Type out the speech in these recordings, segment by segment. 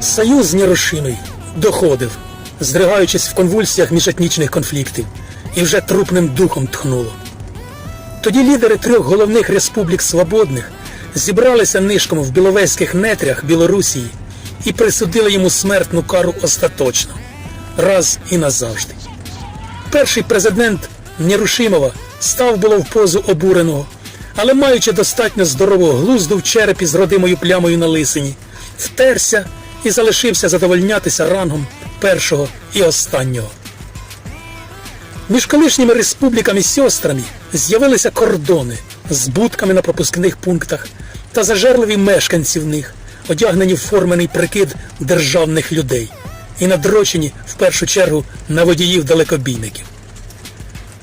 Союз нерушимий доходив, здригаючись в конвульсіях міжетнічних конфліктів, і вже трупним духом тхнуло. Тоді лідери трьох головних республік свободних зібралися нишком в біловезьких нетрях Білорусії і присудили йому смертну кару остаточно, раз і назавжди. Перший президент Нерушимова став було в позу обуреного, але маючи достатньо здорового глузду в черепі з родимою плямою на лисині, втерся і залишився задовольнятися рангом першого і останнього. Між колишніми республіками сьострами з'явилися кордони з будками на пропускних пунктах та зажерливі мешканці в них, одягнені в формений прикид державних людей і надрочені в першу чергу на водіїв далекобійників.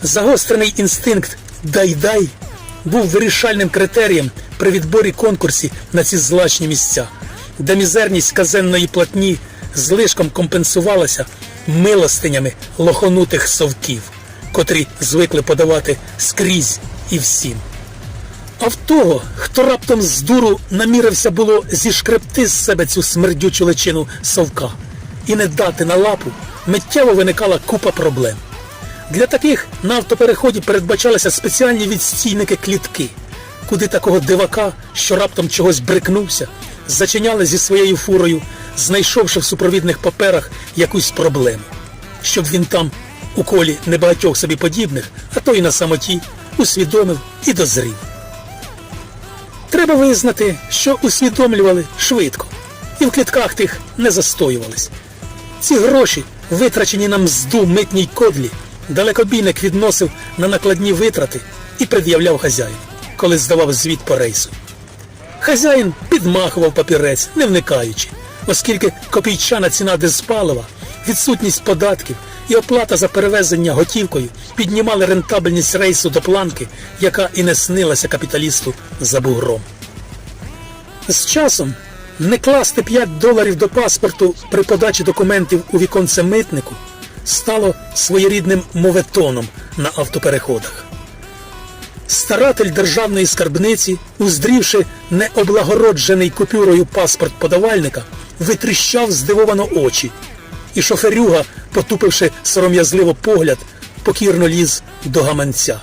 Загострений інстинкт дай-дай був вирішальним критерієм при відборі конкурсі на ці злачні місця, де мізерність казенної платні злишком компенсувалася милостинями лохонутих совків, котрі звикли подавати скрізь і всім. А в того, хто раптом з дуру намірився було зішкребти з себе цю смердючу личину совка і не дати на лапу, миттєво виникала купа проблем. Для таких на автопереході передбачалися спеціальні відстійники клітки, куди такого дивака, що раптом чогось брикнувся, зачиняли зі своєю фурою, знайшовши в супровідних паперах якусь проблему, щоб він там, у колі небагатьох собі подібних, а то й на самоті, усвідомив і дозрів. Треба визнати, що усвідомлювали швидко, і в клітках тих не застоювались. Ці гроші, витрачені на мзду митній кодлі, далекобійник відносив на накладні витрати і пред'являв хазяїну, коли здавав звіт по рейсу. Хазяїн підмахував папірець, не вникаючи, оскільки копійчана ціна диспалива, відсутність податків і оплата за перевезення готівкою піднімали рентабельність рейсу до планки, яка і не снилася капіталісту за бугром. З часом не класти 5 доларів до паспорту при подачі документів у віконце митнику стало своєрідним моветоном на автопереходах. Старатель державної скарбниці, уздрівши необлагороджений купюрою паспорт подавальника, витріщав здивовано очі, і шоферюга, потупивши сором'язливо погляд, покірно ліз до гаманця.